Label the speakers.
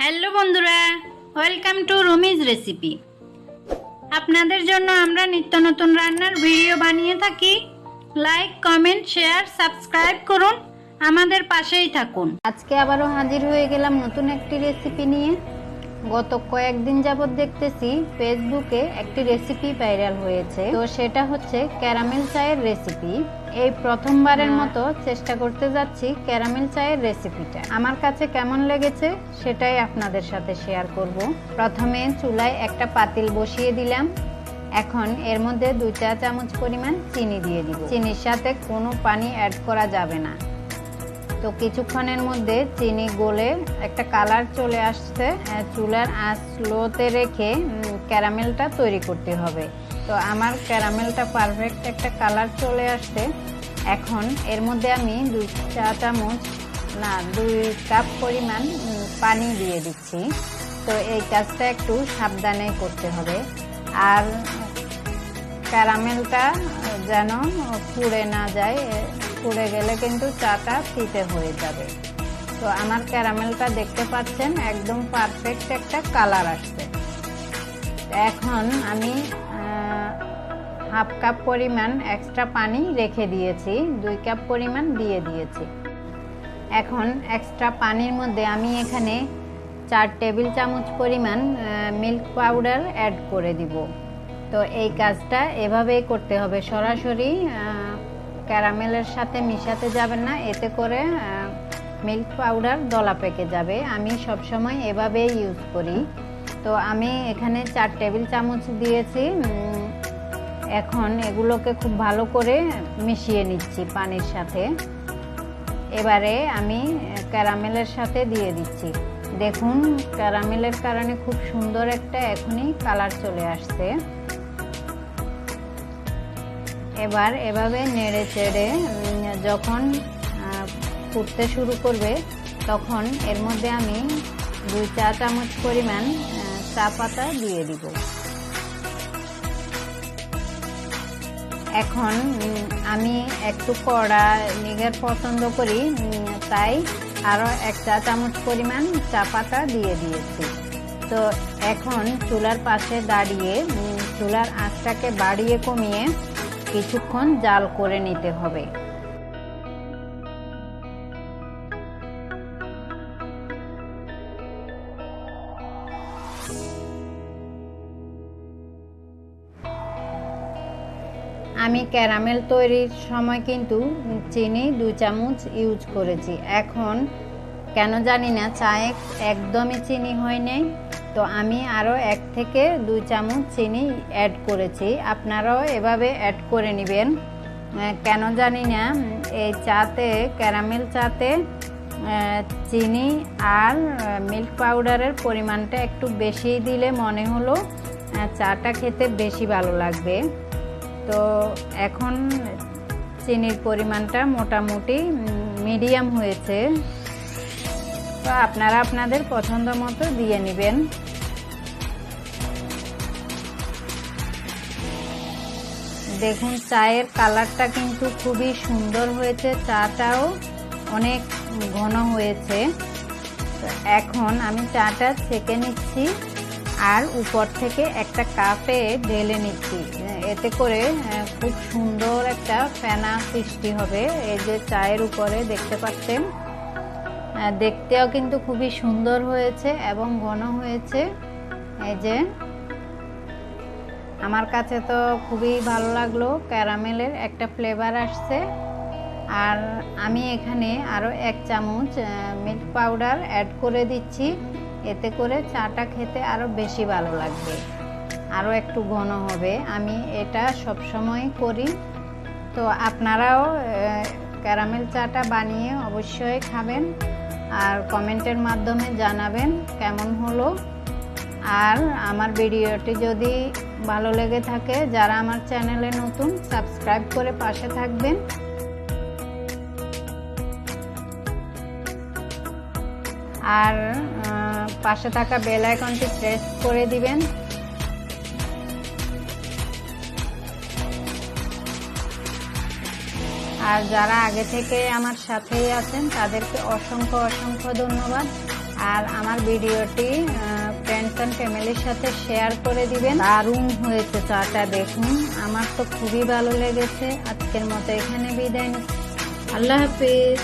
Speaker 1: Hello বন্ধুরা welcome to Rumi's recipe আপনাদের জন্য আমরা নিত্য নতুন রান্নার ভিডিও বানিয়ে থাকি। লাইক কমেন্ট শেয়ার সাবস্ক্রাইব করুন। আমাদের পাশেই থাকুন। আজকে আবারও হাজির হয়ে গেলাম নতুন একটি রেসিপি নিয়ে। গত কয়েকদিন যাবৎ দেখতেছি ফেসবুকে একটি রেসিপি ভাইরাল হয়েছে। তো সেটা হচ্ছে ক্যারামেল চায়ের রেসিপি এই প্রথমবারের মতো চেষ্টা করতে যাচ্ছি ক্যারামেল চায়ের রেসিপিটা আমার কাছে কেমন লেগেছে সেটাই আপনাদের সাথে শেয়ার করব। প্রথমে চুলায় একটা পাতিল বসিয়ে দিলাম। এখন এর মধ্যে দুই চা চামচ পরিমাণ চিনি দিয়ে দিব। চিনির সাথে কোনো পানি অ্যাড করা যাবে না। তো কিছুক্ষণের মধ্যে চিনি গলে একটা কালার চলে আসছে চুলার আঁচ স্লোতে রেখে ক্যারামেলটা তৈরি করতে হবে। তো আমার ক্যারামেলটা পারফেক্ট একটা কালার চলে আসছে। এখন এর মধ্যে আমি দুই চা চামচ, না, দুই কাপ পরিমাণ পানি দিয়ে দিচ্ছি। তো এই কাজটা একটু সাবধানে করতে হবে। আর ক্যারামেলটা যেন পুড়ে না যায় পুড়ে গেলে কিন্তু চাটা তিতে হয়ে যাবে। তো আমার ক্যারামেলটা দেখতে পাচ্ছেন, একদম পারফেক্ট একটা কালার আসছে। এখন আমি হাফ কাপ পরিমাণ এক্সট্রা পানি রেখে দিয়েছি, দুই কাপ পরিমাণ দিয়ে দিয়েছি। এখন এক্সট্রা পানির মধ্যে আমি এখানে চার টেবিল চামচ পরিমাণ মিল্ক পাউডার অ্যাড করে দিব। তো এই কাজটা এভাবেই করতে হবে। সরাসরি ক্যারামেলের সাথে মিশাতে যাবেন না। এতে করে মিল্ক পাউডার দলা পেকে যাবে। আমি সবসময় এভাবেই ইউজ করি। তো আমি এখানে চার টেবিল চামচ দিয়েছি। এখন এগুলোকে খুব ভালো করে মিশিয়ে নিচ্ছি পানির সাথে। এবারে আমি ক্যারামেলের সাথে দিয়ে দিচ্ছি। দেখুন, ক্যারামেলের কারণে খুব সুন্দর একটা এখনই কালার চলে আসছে। এবার এভাবে নেড়ে চেড়ে যখন ফুটতে শুরু করবে, তখন এর মধ্যে আমি দুই চা চামচ পরিমাণ চা পাতা দিয়ে দিব। এখন আমি একটু কড়া নিগার পছন্দ করি তাই আরও এক চা চামচ পরিমাণ চা পাতা দিয়ে দিয়েছি। তো এখন চুলার পাশে দাঁড়িয়ে চুলার আঁচটাকে বাড়িয়ে কমিয়ে কিছুক্ষণ জাল করে নিতে হবে। আমি ক্যারামেল তৈরির সময় কিন্তু চিনি দুই চামচ ইউজ করেছি। এখন কেন জানি না চায়ে একদমই চিনি হয় নাই। তো আমি আরও এক থেকে দুই চামচ চিনি অ্যাড করেছি। আপনারাও এভাবে অ্যাড করে নেবেন। কেন জানি না, এই চাতে ক্যারামেল চাতে চিনি আর মিল্ক পাউডারের পরিমাণটা একটু বেশি দিলে মনে হলো চাটা খেতে বেশি ভালো লাগবে। তো এখন চিনির পরিমাণটা মোটামুটি মিডিয়াম হয়েছে। তো আপনারা আপনাদের পছন্দ মতো দিয়ে নেবেন। দেখুন, চায়ের কালারটা কিন্তু খুবই সুন্দর হয়েছে, চাটাও অনেক ঘন হয়েছে। এখন আমি চাটা ছেঁকে নিচ্ছি আর উপর থেকে একটা কাপে ঢেলে নিচ্ছি। এতে করে খুব সুন্দর একটা ফেনা সৃষ্টি হবে। এই যে চায়ের উপরে দেখতে পাচ্ছেন দেখতেও কিন্তু খুবই সুন্দর হয়েছে এবং ঘন হয়েছে। এই যে, আমার কাছে তো খুবই ভালো লাগল, ক্যারামেলের একটা ফ্লেভার আসছে। আর আমি এখানে আরও এক চামচ মিল্ক পাউডার অ্যাড করে দিচ্ছি। এতে করে চাটা খেতে আরও বেশি ভালো লাগবে। আরও একটু ঘন হবে। আমি এটা সব সময় করি। তো আপনারাও ক্যারামেল চাটা বানিয়ে অবশ্যই খাবেন। আর কমেন্টের মাধ্যমে জানাবেন কেমন হলো। আর আমার ভিডিওটি যদি ভালো লেগে থাকে, যারা আমার চ্যানেলে নতুন, সাবস্ক্রাইব করে পাশে থাকবেন। আর পাশে থাকা বেল আইকনটি প্রেস করে দিবেন। আর যারা আগে থেকে আমার সাথেই আছেন, তাদেরকে অসংখ্য অসংখ্য ধন্যবাদ। আর আমার ভিডিওটি ফ্রেন্ডস অ্যান্ড ফ্যামিলির সাথে শেয়ার করে দিবেন। দারুণ হয়েছে চাটা, দেখুন। আমার তো খুবই ভালো লেগেছে। আজকের মতো এখানে বিদায় নিচ্ছি। আল্লাহ হাফিজ।